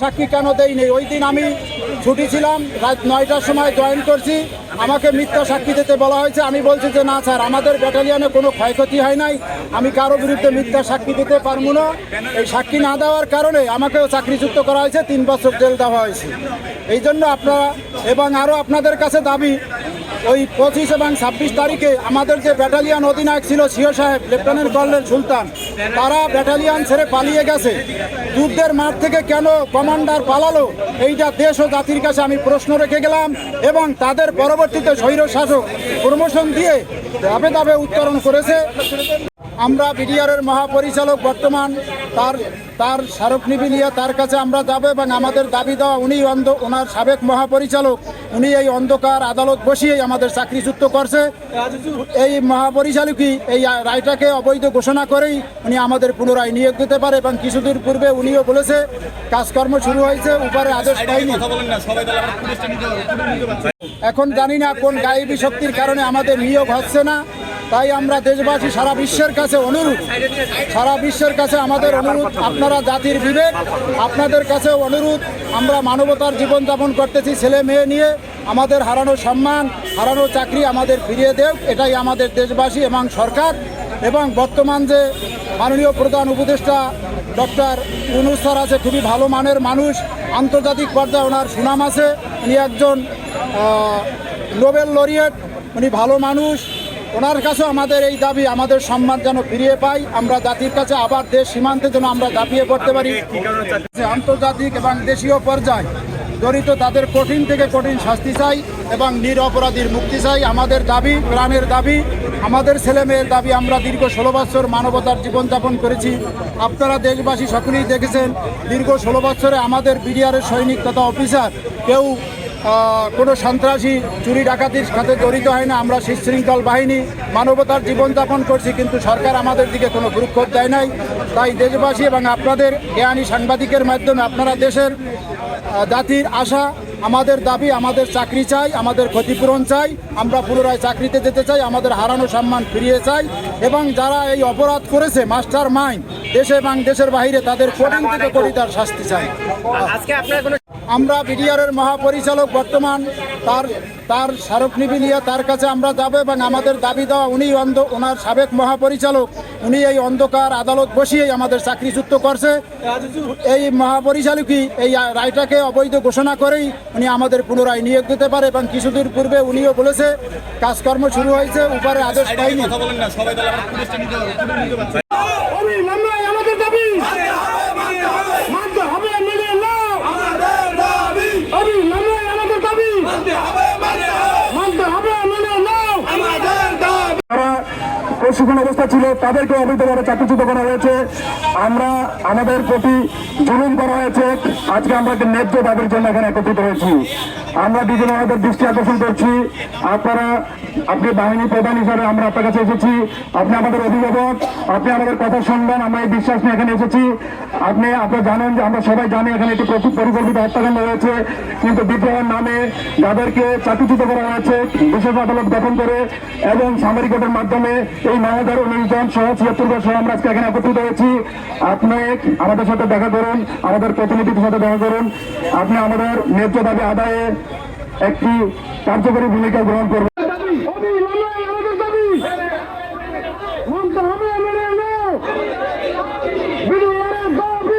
সাক্ষী কেন দেয়নি ওই দিন আমি ছুটি ছিলাম রাত নয়টার সময় জয়েন করছি। আমাকে মিথ্যা সাক্ষী দিতে বলা হয়েছে। আমি বলছি যে, না স্যার, আমাদের ব্যাটালিয়নে কোনো ক্ষয়ক্ষতি হয় নাই। আমি কারও বিরুদ্ধে মিথ্যা সাক্ষী দিতে পারব না। এই সাক্ষী না দেওয়ার কারণে আমাকেও চাকরিযুক্ত করা হয়েছে। তিন বছর জেল দেওয়া হয়েছে। এই জন্য আপনারা, এবং আরও আপনাদের কাছে দাবি ওই পঁচিশ এবং ছাব্বিশ তারিখে আমাদের যে ব্যাটালিয়ান অধিনায়ক ছিল সিও সাহেব, লেফটেন্যান্ট কর্নেল সুলতান, তারা ব্যাটালিয়ান ছেড়ে পালিয়ে গেছে। যুদ্ধের মাঠ থেকে কেন কমান্ডার পালালো? এইটা দেশ ও জাতির কাছে আমি প্রশ্ন রেখে গেলাম এবং তাদের পরবর্তীতে স্বৈর শাসক প্রমোশন দিয়ে ধাপে ধাপে উত্তরণ করেছে। আমরা বিডিআরের মহাপরিচালক বর্তমান তার তার স্মারক স্মারকলিপি নিয়ে তার কাছে আমরা যাব এবং আমাদের দাবি দেওয়া উনি অন্ধ ওনার সাবেক মহাপরিচালক উনি এই অন্ধকার আদালত বসিয়েই আমাদের চাকরিচ্যুত করছে। এই মহাপরিচালকই এই রায়টাকে অবৈধ ঘোষণা করেই উনি আমাদের পুনরায় নিয়োগ দিতে পারে এবং কিছুদিন পূর্বে উনিও বলেছে কাজকর্ম শুরু হয়েছে উপরে আদেশ পাইনি। এখন জানি না কোন গায়েবী শক্তির কারণে আমাদের নিয়োগ হচ্ছে না। তাই আমরা দেশবাসী সারা বিশ্বের কাছে অনুরোধ, সারা বিশ্বের কাছে আমাদের অনুরোধ, আপনারা জাতির বিবেক, আপনাদের কাছে অনুরোধ, আমরা মানবতার জীবনযাপন করতেছি ছেলে মেয়ে নিয়ে, আমাদের হারানো সম্মান, হারানো চাকরি আমাদের ফিরিয়ে দেও এটাই আমাদের দেশবাসী এবং সরকার, এবং বর্তমান যে মাননীয় প্রধান উপদেষ্টা ডক্টর ইউনুস আছে, খুবই ভালো মানের মানুষ, আন্তর্জাতিক পর্যায়ে ওনার সুনাম আছে, উনি একজন নোবেল লরিয়েট, উনি ভালো মানুষ ওনার কাছে আমাদের এই দাবি, আমাদের সম্মান যেন ফিরিয়ে পাই। আমরা জাতির কাছে আবার দেশ সীমান্তে যেন আমরা দাপিয়ে পড়তে পারি। আন্তর্জাতিক এবং দেশীয় পর্যায়ে জড়িত তাদের কঠিন থেকে কঠিন শাস্তি চাই এবং নিরপরাধীর মুক্তি চাই। আমাদের দাবি, প্রাণের দাবি, আমাদের ছেলে মেয়ের দাবি আমরা দীর্ঘ ষোলো বছর মানবতার জীবনযাপন করেছি। আপনারা দেশবাসী সকলেই দেখেছেন, দীর্ঘ ষোলো বছরে আমাদের বিডিআরের সৈনিক তথা অফিসার কেউ কোনো সন্ত্রাসী চুরি ডাকাতির সাথে জড়িত হয় না। আমরা শৃঙ্খল বাহিনী, মানবতার জীবনযাপন করছি, কিন্তু সরকার আমাদের দিকে কোনো গুরুত্ব দেয় নাই। তাই দেশবাসী এবং আপনাদের জ্ঞানী সাংবাদিকের মাধ্যমে আপনারা দেশের জাতির আশা, আমাদের দাবি, আমাদের চাকরি চাই, আমাদের ক্ষতিপূরণ চাই, আমরা পুনরায় চাকরিতে যেতে চাই, আমাদের হারানো সম্মান ফিরিয়ে চাই এবং যারা এই অপরাধ করেছে মাস্টার মাইন্ড দেশে এবং দেশের বাইরে তাদের কঠিন থেকে কঠিতার শাস্তি চাই। আজকে আপনার আমরা বিডিআরের মহাপরিচালক বর্তমান তার তার স্মারকলিপি নিয়ে তার কাছে আমরা যাব এবং আমাদের দাবি দেওয়া উনি অন্ধ, ওনার সাবেক মহাপরিচালক, উনি এই অন্ধকার আদালত বসিয়েই আমাদের চাকরিচ্যুত করছে। এই মহাপরিচালকই এই রায়টাকে অবৈধ ঘোষণা করেই উনি আমাদের পুনরায় নিয়োগ দিতে পারে এবং কিছুদিন পূর্বে উনিও বলেছে, কাজকর্ম শুরু হয়েছে, উপরে আদেশ পাইনি আমি মামলায় আমাদের দাবি মানতে হবে মেনে নাও আমি মামলায় আমাদের দাবি মানতে হবে মেনে নাও যারা প্রশিক্ষণ অবস্থা ছিল তাদেরকে অবৈধভাবে চাকরিচ্যুত করা হয়েছে। আমরা আমাদের প্রতি জুলুম করা হয়েছে। আজকে আমরা একটা ন্যায্য দাবির জন্য এখানে একত্রিত হয়েছি। আমরা বিভিন্ন আমাদের দৃষ্টি আকর্ষণ করছি। আপনারা, আপনি বাহিনী প্রধান হিসাবে আমরা আপনার কাছে এসেছি। আপনি আমাদের অভিভাবক, আপনি আমাদের কথা শুনবেন, আমরা এই বিশ্বাস নিয়ে এখানে এসেছি। আপনি আপনারা জানেন যে আমরা সবাই জানি এখানে একটি প্রচুর পরিকল্পিত হত্যাকাণ্ড হয়েছে কিন্তু বিদ্রোহের নামে যাদেরকে চাকরিচ্যুত করা হয়েছে, বিশেষ আদালত গঠন করে এবং সামরিকতার মাধ্যমে এই নয় হাজার উনিশ জন সহ ছিয়াত্তর সহ আমরা আজকে এখানে একত্রিত হয়েছি। আপনি আমাদের সাথে দেখা করুন, আমাদের প্রতিনিধির সাথে দেখা করুন। আপনি আমাদের ন্যায্য দাবি আদায়ে একটি কার্যকরী ভূমিকা গ্রহণ করবেন আমি মামলায় আমাদের দাবি মানতে হবে মেনে নাও বিডিআরের দাবি